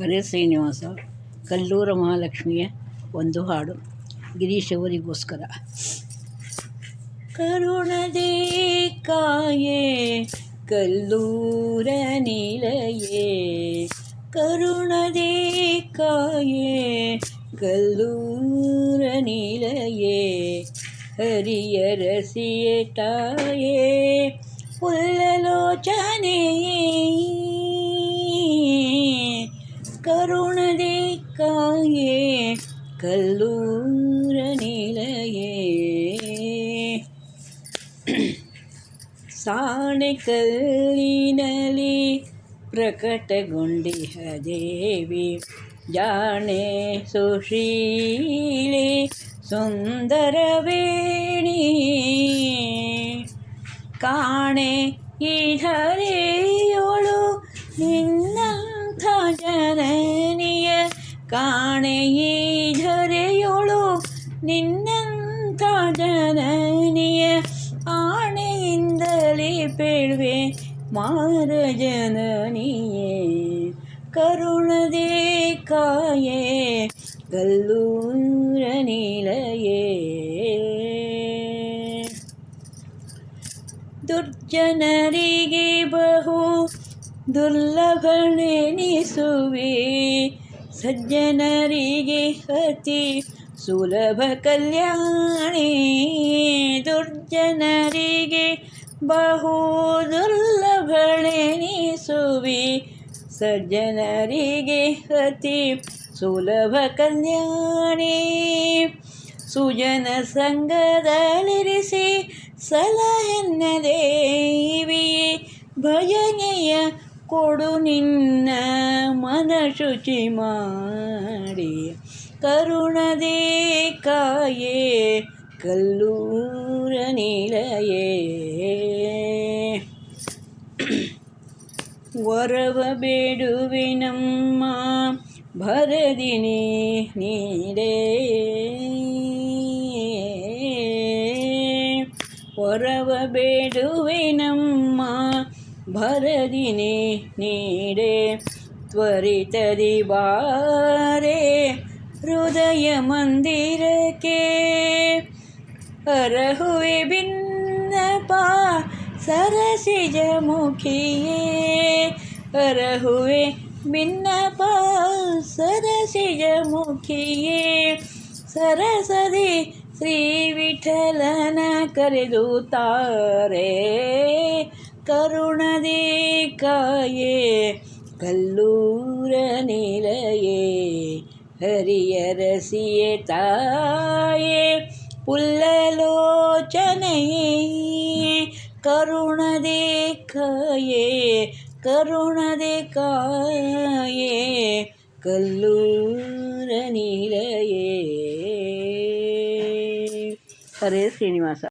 ವರೇ ಶ್ರೀನಿವಾಸ ಕಲ್ಲೂರ ಮಹಾಲಕ್ಷ್ಮಿಯ ಒಂದು ಹಾಡು ಗಿರೀಶ್ ಅವರಿಗೋಸ್ಕರ ಕರುಣದೇ ಕಾಯೇ ಕಲ್ಲೂರ ನಿಲಯೇ ಕರುಣದೇ ಕಾಯೇ ಕಲ್ಲೂರ ನಿಲಯೇ ಹರಿಯ ರಸಿಯೇ ತಾಯೇ ಪುಲ್ಲಲೋಚನೆಯೇ தாயே கல்லூர நிலையே சாணை கல்லினலி ಪ್ರಕಟಗೊಂಡಿಹ ದೇವಿ ಜಾಣೆ ಸುಶೀಲೆ ಸುಂದರವೇಣಿ ಕಾಣೆ ಈ ಕಾಣೆಯೇ ಝರೆಯೋಳು ನಿನ್ನಂಥ ಜನನಿಯ ಆಣೆಯಿಂದಲೇ ಪೇಳ್ವೆ ಮಾರ ಜನನಿಯೇ ಕರುಣದೇ ಕಾಯೇ கல்லூர நிலையே ದುರ್ಜನರಿಗೆ ಬಹು ದುರ್ಲಭನೆನಿಸುವೆ ಸಜ್ಜನರಿಗೆ ಹತಿ ಸುಲಭ ಕಲ್ಯಾಣಿ ದುರ್ಜನರಿಗೆ ಬಹು ಸುವಿ ಸಜ್ಜನರಿಗೆ ಹತಿ ಸುಲಭ ಕಲ್ಯಾಣಿ ಸುಜನ ಸಂಘದಲ್ಲಿರಿಸಿ ಸಲಹೆನ್ನದೇವಿ ಭಜನೆಯ ಕೊಡು ನಿನ್ನ ಮನ ಶುಚಿ ಮಾಡಿ ಕರುಣದೇ ಕಾಯೇ ಕಲ್ಲೂರ ನಿಲಯೇ ಒರವ ಬೇಡುವಿನಮ್ಮ ಭರದಿನಿ ನೀಡೇ ಒರವ ಬೇಡುವಿನಮ್ಮ ಭರದಿನಿ ನೀಡೆ त्वरितरि बारे हृदय मंदिर के अरहुए भिन्न पा सरसिज मुखिए अरहुए भिन्न पा सरसिज मुखिए सरसरी श्री विठलन कर दूतारे கருணதே காயே கல்லூர நிலையே ஹரியரசிய தாயே புல்லலோச்சனையே கருணதே காயே கருணதே காயே கல்லூர நிலையே ஹரே ஸ்ரீனிவாசா